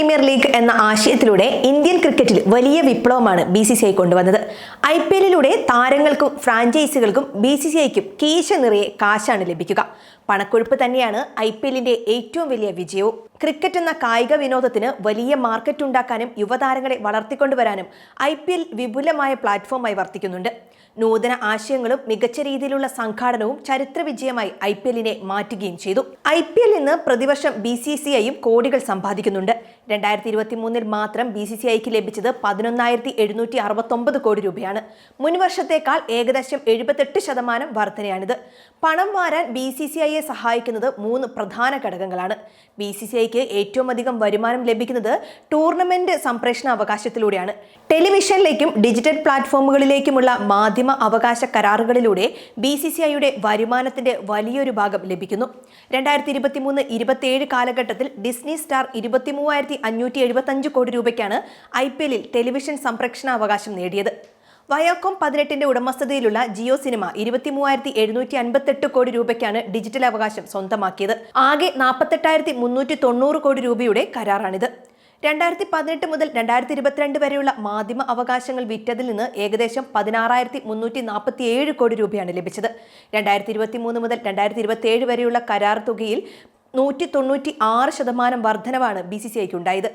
Premier league എന്ന ആശയത്തിലൂടെ Indian ക്രിക്കറ്റിൽ വലിയ വിപ്ലവമാണ് ബി സി സി ഐ കൊണ്ടുവന്നത്. ഐ പി എല്ലിലൂടെ താരങ്ങൾക്കും ഫ്രാഞ്ചൈസികൾക്കും ബി സി സി ഐക്കും കീശ നിറയെ കാശാണ് ലഭിക്കുക. പണക്കൊഴുപ്പ് തന്നെയാണ് ഐ പി എല്ലിന്റെ ഏറ്റവും വലിയ വിജയവും. ക്രിക്കറ്റ് എന്ന കായിക വിനോദത്തിന് വലിയ മാർക്കറ്റ് ഉണ്ടാക്കാനും യുവതാരങ്ങളെ വളർത്തിക്കൊണ്ടുവരാനും ഐ പി എൽ വിപുലമായ പ്ലാറ്റ്ഫോമായി വർത്തിക്കുന്നുണ്ട്. നൂതന ആശയങ്ങളും മികച്ച രീതിയിലുള്ള സംഘാടനവും ചരിത്ര വിജയമായി ഐ പി എല്ലിനെ മാറ്റുകയും ചെയ്തു. ഐ പി എൽ പ്രതിവർഷം ബി സി സി ഐയും കോടികൾ സമ്പാദിക്കുന്നുണ്ട്. രണ്ടായിരത്തി ഇരുപത്തി മൂന്നിൽ മാത്രം ബി സി സി ഐക്ക് ലഭിച്ചത് പതിനൊന്നായിരത്തി എഴുന്നൂറ്റി അറുപത്തൊമ്പത് കോടി രൂപയാണ്. മുൻവർഷത്തേക്കാൾ ഏകദേശം എഴുപത്തെട്ട് ശതമാനം വർധനയാണിത്. പണം വാരാൻ ബി സി സി ഐയെ സഹായിക്കുന്നത് മൂന്ന് പ്രധാന ഘടകങ്ങളാണ്. ബി സി സി ഐക്ക് ഏറ്റവും അധികം വരുമാനം ലഭിക്കുന്നത് ടൂർണമെന്റ് സംപ്രേഷണ അവകാശത്തിലൂടെയാണ്. ടെലിവിഷനിലേക്കും ഡിജിറ്റൽ പ്ലാറ്റ്ഫോമുകളിലേക്കുമുള്ള മാധ്യമ അവകാശ കരാറുകളിലൂടെ ബി സി സി ഐയുടെ വരുമാനത്തിന്റെ വലിയൊരു ഭാഗം ലഭിക്കുന്നു. രണ്ടായിരത്തി ഇരുപത്തി മൂന്ന് ഇരുപത്തിയേഴ് കാലഘട്ടത്തിൽ ഡിസ്നി സ്റ്റാർ ഇരുപത്തി മൂവായിരത്തി അഞ്ഞൂറ്റി എഴുപത്തഞ്ച് കോടി രൂപയ്ക്കാണ് ഐ പി എല്ലിൽ ടെലിവിഷൻ സംപ്രേഷണ അവകാശം നേടിയത്. വയോകോം പതിനെട്ടിന്റെ ഉടമസ്ഥതയിലുള്ള ജിയോ സിനിമ ഇരുപത്തി മൂവായിരത്തി എഴുന്നൂറ്റി അൻപത്തെട്ട് കോടി രൂപയ്ക്കാണ് ഡിജിറ്റൽ അവകാശം സ്വന്തമാക്കിയത്. ആകെ നാൽപ്പത്തെട്ടായിരത്തി മുന്നൂറ്റി തൊണ്ണൂറ് കോടി രൂപയുടെ കരാറാണിത്. രണ്ടായിരത്തി പതിനെട്ട് മുതൽ രണ്ടായിരത്തി ഇരുപത്തിരണ്ട് വരെയുള്ള മാധ്യമ അവകാശങ്ങൾ വിറ്റതിൽ നിന്ന് ഏകദേശം പതിനാറായിരത്തി മുന്നൂറ്റി നാൽപ്പത്തി ഏഴ് കോടി രൂപയാണ് ലഭിച്ചത്. രണ്ടായിരത്തി ഇരുപത്തി മൂന്ന് മുതൽ രണ്ടായിരത്തി ഇരുപത്തി ഏഴ് വരെയുള്ള കരാർ തുകയിൽ നൂറ്റി തൊണ്ണൂറ്റി ആറ് ശതമാനം വർധനവാണ് ബി സി സി ഐക്ക് ഉണ്ടായത്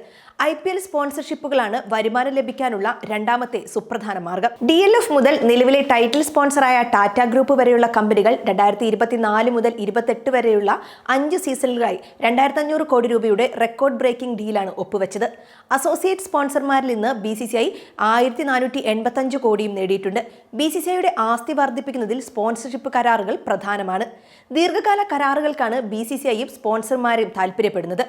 ഐ പി എൽ സ്പോൺസർഷിപ്പുകളാണ് വരുമാനം ലഭിക്കാനുള്ള രണ്ടാമത്തെ സുപ്രധാന മാർഗം. ഡി എൽ എഫ് മുതൽ നിലവിലെ ടൈറ്റിൽ സ്പോൺസറായ ടാറ്റ ഗ്രൂപ്പ് വരെയുള്ള കമ്പനികൾ രണ്ടായിരത്തി ഇരുപത്തിനാല് മുതൽ ഇരുപത്തെട്ട് വരെയുള്ള അഞ്ച് സീസണുകളായി രണ്ടായിരത്തി അഞ്ഞൂറ് കോടി രൂപയുടെ റെക്കോർഡ് ബ്രേക്കിംഗ് ഡീലാണ് ഒപ്പുവെച്ചത്. അസോസിയേറ്റ് സ്പോൺസർമാരിൽ നിന്ന് ബി സി സി ഐ ആയിരത്തി നാനൂറ്റി എൺപത്തഞ്ച് കോടിയും നേടിയിട്ടുണ്ട്. ബി സി സി ഐയുടെ ആസ്തി വർദ്ധിപ്പിക്കുന്നതിൽ സ്പോൺസർഷിപ്പ് കരാറുകൾ പ്രധാനമാണ്. ദീർഘകാല കരാറുകൾക്കാണ് ബി സി സി ഐയും സ്പോൺസർമാരും താല്പര്യപ്പെടുന്നത്.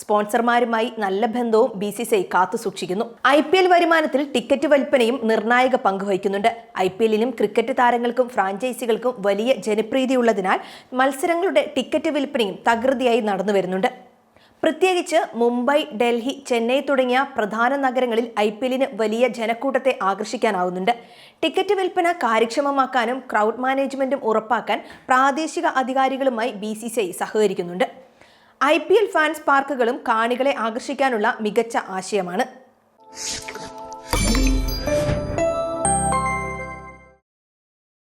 സ്പോൺസർമാരുമായി നല്ല ബന്ധവും ബി സി സി ഐ കാത്തു സൂക്ഷിക്കുന്നു. ഐ പി എൽ വരുമാനത്തിൽ ടിക്കറ്റ് വിൽപ്പനയും നിർണായക പങ്ക് വഹിക്കുന്നുണ്ട്. ഐ പി എല്ലിനും ക്രിക്കറ്റ് താരങ്ങൾക്കും ഫ്രാഞ്ചൈസികൾക്കും വലിയ ജനപ്രീതിയുള്ളതിനാൽ മത്സരങ്ങളുടെ ടിക്കറ്റ് വിൽപ്പനയും തകൃതിയായി നടന്നു വരുന്നുണ്ട്. പ്രത്യേകിച്ച് മുംബൈ ഡൽഹി ചെന്നൈ തുടങ്ങിയ പ്രധാന നഗരങ്ങളിൽ ഐ പി എല്ലിന് വലിയ ജനക്കൂട്ടത്തെ ആകർഷിക്കാനാവുന്നുണ്ട്. ടിക്കറ്റ് വിൽപ്പന കാര്യക്ഷമമാക്കാനും ക്രൗഡ് മാനേജ്മെന്റും ഉറപ്പാക്കാൻ പ്രാദേശിക അധികാരികളുമായി ബി സഹകരിക്കുന്നുണ്ട്. ഐ ഫാൻസ് പാർക്കുകളും കാണികളെ ആകർഷിക്കാനുള്ള മികച്ച ആശയമാണ്.